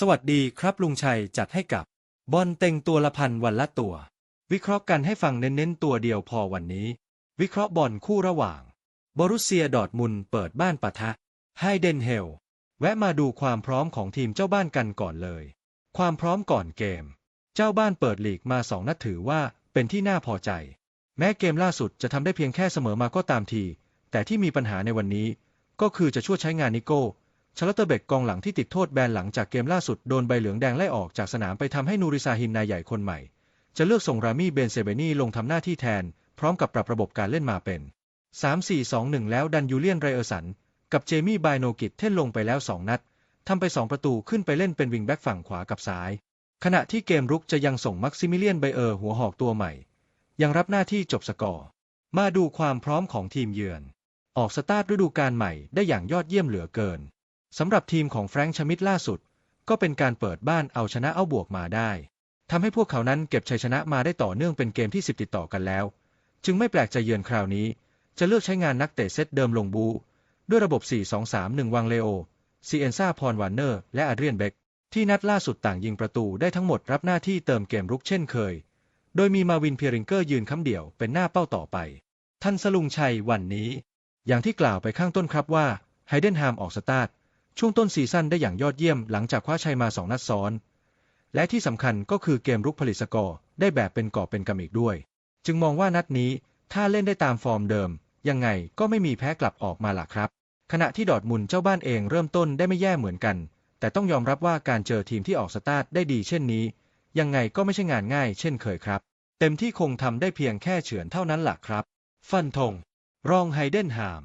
สวัสดีครับลุงชัยจัดให้กับบอลเต็งตัวละพันวันละตัว วิเคราะห์กันให้ฟังเน้นๆตัวเดียวพอวันนี้ วิเคราะห์บอลคู่ระหว่างบอรุเซียดอร์ทมุนเปิดบ้านปะทะไฮเดนเฮลแวะมาดูความพร้อมของทีมเจ้าบ้านกันก่อนเลย ความพร้อมก่อนเกม เจ้าบ้านเปิดลีกมาสองนัดถือว่าเป็นที่น่าพอใจ แม้เกมล่าสุดจะทำได้เพียงแค่เสมอมาก็ตามที แต่ที่มีปัญหาในวันนี้ ก็คือจะช่วยใช้งานนิโก้ ชาลเตอร์เบกกองหลังที่ติดโทษแบนหลังจากเกมล่าสุดโดนใบเหลืองแดงไล่ออกจากสนามไปทำให้นูริซาฮินนายใหญ่คนใหม่ จะเลือกส่งรามี่เบนเซเบนีลงทำหน้าที่แทน พร้อมกับปรับระบบการเล่นมาเป็น 3-4-2-1 แล้วดันยูเลียนไรเออร์สัน กับเจมี่ไบโนกิตเท่นลงไปแล้ว 2 นัดทำไป 2 ประตูขึ้นไปเล่นเป็นวิงแบ็กฝั่งขวากับซ้าย ขณะที่เกมรุกจะยังส่งมักซิมิเลียนไบเออร์หัวหอกตัวใหม่ ยังรับหน้าที่จบสกอร์ มาดูความพร้อมของทีมเยือน ออกสตาร์ทฤดูกาลใหม่ได้อย่างยอดเยี่ยมเหลือเกิน สำหรับทีมของแฟรงค์ชมิดล่าสุด ก็เป็นการเปิดบ้านเอาชนะเอาบวกมาได้ทำให้พวกเขานั้นเก็บชัยชนะมาได้ต่อเนื่องเป็นเกมที่ 10 ติดต่อกันแล้ว จึงไม่แปลกใจเยือนคราวนี้ จะเลือกใช้งานนักเตะเซตเดิมลงบู ด้วยระบบ 4-2-3-1วางเลโอซีเอนซาพรวานเนอร์ และอาเดรียนเบกที่นัดล่าสุดต่างยิงประตูได้ทั้งหมดรับหน้าที่เติมเกมรุกเช่นเคย โดยมีมาวินเพียริงเกอร์ยืนค้ำเดี่ยวเป็นหน้าเป้าต่อไป ท่านสลุงชัยวันนี้ อย่างที่กล่าวไปข้างต้นครับว่าไฮเดนฮามออกสตาร์ท ช่วงต้นซีซั่นได้อย่างยอดเยี่ยมหลังจากคว้าชัยมาสองนัดซ้อน และที่สำคัญก็คือเกมรุกผลิตสกอร์ได้แบบเป็นกอบเป็นกำอีกด้วย จึงมองว่านัดนี้ถ้าเล่นได้ตามฟอร์มเดิม ยังไงก็ไม่มีแพ้กลับออกมาล่ะครับ ขณะที่ดอร์ทมุนเจ้าบ้านเองเริ่มต้นได้ไม่แย่เหมือนกัน แต่ต้องยอมรับว่าการเจอทีมที่ออกสตาร์ทได้ดีเช่นนี้ ยังไงก็ไม่ใช่งานง่าย เช่นเคยครับ เต็มที่คงทำได้เพียงแค่เฉือนเท่านั้นล่ะครับ ฟันธงรองไฮเดนฮาม